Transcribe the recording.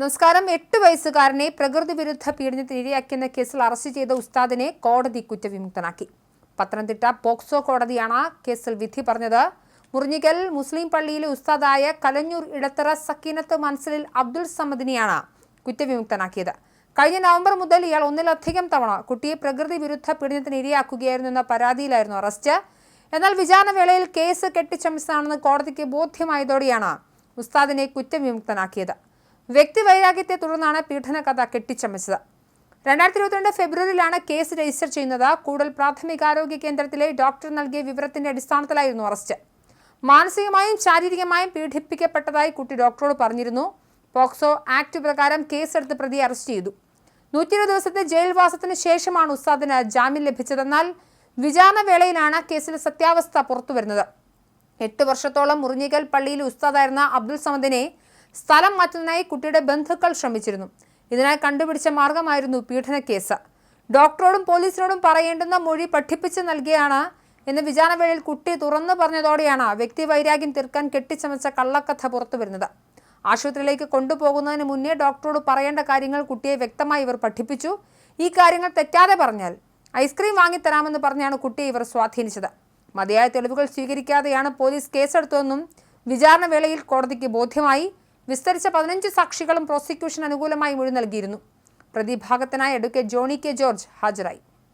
നമസ്കാരം. എട്ട് വയസ്സുകാരനെ പ്രകൃതി വിരുദ്ധ പീഡനത്തിന് ഇരയാക്കിയെന്ന കേസിൽ അറസ്റ്റ് ചെയ്ത ഉസ്താദിനെ കോടതി കുറ്റവിമുക്തനാക്കി. പത്തനംതിട്ട പോക്സോ കോടതിയാണ് കേസിൽ വിധി പറഞ്ഞത്. മുറിഞ്ഞിക്കൽ മുസ്ലിം പള്ളിയിലെ ഉസ്താദായ കലഞ്ഞൂർ ഇടത്തറ സക്കീനത്ത് മൻസലിൽ അബ്ദുൾ സമദിനെയാണ് കുറ്റവിമുക്തനാക്കിയത്. കഴിഞ്ഞ നവംബർ മുതൽ ഇയാൾ ഒന്നിലധികം തവണ കുട്ടിയെ പ്രകൃതി വിരുദ്ധ പീഡനത്തിന് ഇരയാക്കുകയായിരുന്നു എന്ന പരാതിയിലായിരുന്നു അറസ്റ്റ്. എന്നാൽ വിചാരണ വേളയിൽ കേസ് കെട്ടിച്ചമച്ചതാണെന്ന് കോടതിക്ക് ബോധ്യമായതോടെയാണ് ഉസ്താദിനെ കുറ്റവിമുക്തനാക്കിയത്. വ്യക്തിവൈരാഗ്യത്തെ തുടർന്നാണ് പീഡന കഥ കെട്ടിച്ചമച്ചത്. രണ്ടായിരത്തി ഇരുപത്തിരണ്ട് ഫെബ്രുവരിയിലാണ് കേസ് രജിസ്റ്റർ ചെയ്യുന്നത്. കൂടുതൽ പ്രാഥമികാരോഗ്യ കേന്ദ്രത്തിലെ ഡോക്ടർ നൽകിയ വിവരത്തിന്റെ അടിസ്ഥാനത്തിലായിരുന്നു അറസ്റ്റ്. മാനസികമായും ശാരീരികമായും പീഡിപ്പിക്കപ്പെട്ടതായി കുട്ടി ഡോക്ടറോട് പറഞ്ഞിരുന്നു. പോക്സോ ആക്ട് പ്രകാരം കേസെടുത്ത് പ്രതിയെ അറസ്റ്റ് ചെയ്തു. നൂറ്റി ഇരുപത് ദിവസത്തെ ജയിൽവാസത്തിന് ശേഷമാണ് ഉസ്താദിന് ജാമ്യം ലഭിച്ചതെന്നാൽ വിചാരണ വേളയിലാണ് കേസിലെ സത്യാവസ്ഥ പുറത്തുവരുന്നത്. എട്ട് വർഷത്തോളം മുറിഞ്ഞിക്കൽ പള്ളിയിൽ ഉസ്താദായിരുന്ന അബ്ദുൾ സമദിനെ സ്ഥലം മാറ്റുന്നതിനായി കുട്ടിയുടെ ബന്ധുക്കൾ ശ്രമിച്ചിരുന്നു. ഇതിനായി കണ്ടുപിടിച്ച മാർഗമായിരുന്നു പീഡന കേസ്. ഡോക്ടറോടും പോലീസിനോടും പറയേണ്ടുന്ന മൊഴി പഠിപ്പിച്ച് നൽകിയാണ് എന്ന് വിചാരണവേളയിൽ കുട്ടി തുറന്നു പറഞ്ഞതോടെയാണ് വ്യക്തി വൈരാഗ്യം തീർക്കാൻ കെട്ടിച്ചമച്ച കള്ളക്കഥ പുറത്തു വരുന്നത്. ആശുപത്രിയിലേക്ക് കൊണ്ടുപോകുന്നതിന് മുന്നേ ഡോക്ടറോട് പറയേണ്ട കാര്യങ്ങൾ കുട്ടിയെ വ്യക്തമായി ഇവർ പഠിപ്പിച്ചു. ഈ കാര്യങ്ങൾ തെറ്റാതെ പറഞ്ഞാൽ ഐസ്ക്രീം വാങ്ങിത്തരാമെന്ന് പറഞ്ഞാണ് കുട്ടിയെ ഇവർ സ്വാധീനിച്ചത്. മതിയായ തെളിവുകൾ സ്വീകരിക്കാതെയാണ് പോലീസ് കേസെടുത്തതെന്നും വിചാരണ വേളയിൽ കോടതിക്ക് ബോധ്യമായി. വിസ്തരിച്ച പതിനഞ്ച് സാക്ഷികളും പ്രോസിക്യൂഷൻ അനുകൂലമായി മൊഴി നൽകിയിരുന്നു. പ്രതിഭാഗത്തിനായി അഡ്വക്കേറ്റ് ജോണി കെ ജോർജ് ഹാജരായി.